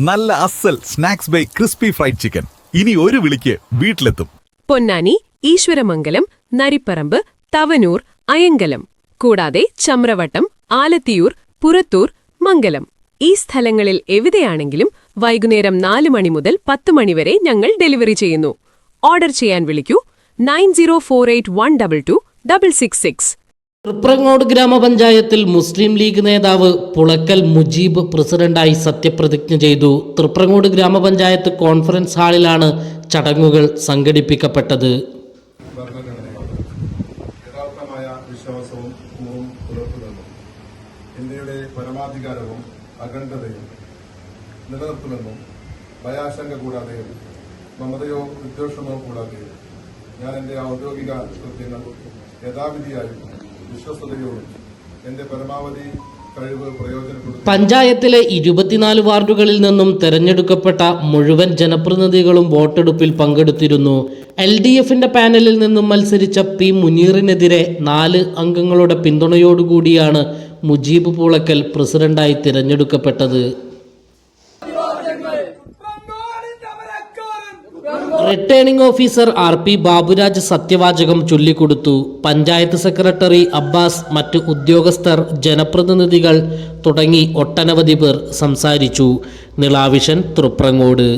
നല്ല അസൽ snacks by crispy fried chicken. ഇനി ഒരു വിളിക്ക് വീട്ടിലെത്തും. പൊന്നാനി ഈശ്വരമംഗലം നരിപ്പറമ്പ് തവനൂർ അയങ്കലം. കൂടാതെ ചമ്രവട്ടം ആലത്തിയൂർ പുറത്തൂർ മംഗലം. ഈ സ്ഥലങ്ങളിൽ എവിടെയാണെങ്കിലും വൈകുന്നേരം നാല് മണി മുതൽ പത്ത് മണിവരെ ഞങ്ങൾ ഡെലിവറി ചെയ്യുന്നു. ഓർഡർ ചെയ്യാൻ വിളിക്കൂ nine zero four eight one double two double six six. Thriprangode ഗ്രാമപഞ്ചായത്തിൽ മുസ്ലിം ലീഗ് നേതാവ് പുളക്കൽ മുജീബ് പ്രസിഡന്റായി സത്യപ്രതിജ്ഞ ചെയ്തു. തൃപ്രങ്ങോട് ഗ്രാമപഞ്ചായത്ത് കോൺഫറൻസ് ഹാളിലാണ് ചടങ്ങുകൾ സംഘടിപ്പിക്കപ്പെട്ടത്. യഥാർത്ഥമായ വിശ്വാസവും പുലർത്തുമെന്നും ഇന്ത്യയുടെ പരമാധികാരവും അഖണ്ഡതയും നിലനിർത്തുമെന്നും ഭയാശങ്ക കൂടാതെയും മമതയോ വിദ്വേഷമോ കൂടാതെയും ഞാൻ എന്റെ ഔദ്യോഗിക കൃത്യങ്ങൾ യഥാവിധിയായും വിശ്വസ്തയോടും എന്റെ പരമാവധി കഴിവ് പ്രയോജനപ്പെടുത്തി പഞ്ചായത്തിലെ ഇരുപത്തിനാല് വാർഡുകളിൽ നിന്നും തെരഞ്ഞെടുക്കപ്പെട്ട മുഴുവൻ ജനപ്രതിനിധികളും വോട്ടെടുപ്പിൽ പങ്കെടുത്തിരുന്നു. എൽ ഡി എഫിന്റെ പാനലിൽ നിന്നും മത്സരിച്ച പി മുനീറിനെതിരെ നാല് അംഗങ്ങളുടെ പിന്തുണയോടുകൂടിയാണ് മുജീബ് പൂളക്കൽ പ്രസിഡന്റായി തിരഞ്ഞെടുക്കപ്പെട്ടത്. Returning officer R P Baburaj സത്യവാചകം ചൊല്ലിക്കൊടുത്തു. പഞ്ചായത്ത് സെക്രട്ടറി അബ്ബാസ് മറ്റ് ഉദ്യോഗസ്ഥർ ജനപ്രതിനിധികൾ തുടങ്ങി ഒട്ടനവധി പേർ സംസാരിച്ചു. നിളാവിഷൻ തൃപ്രങ്ങോട്.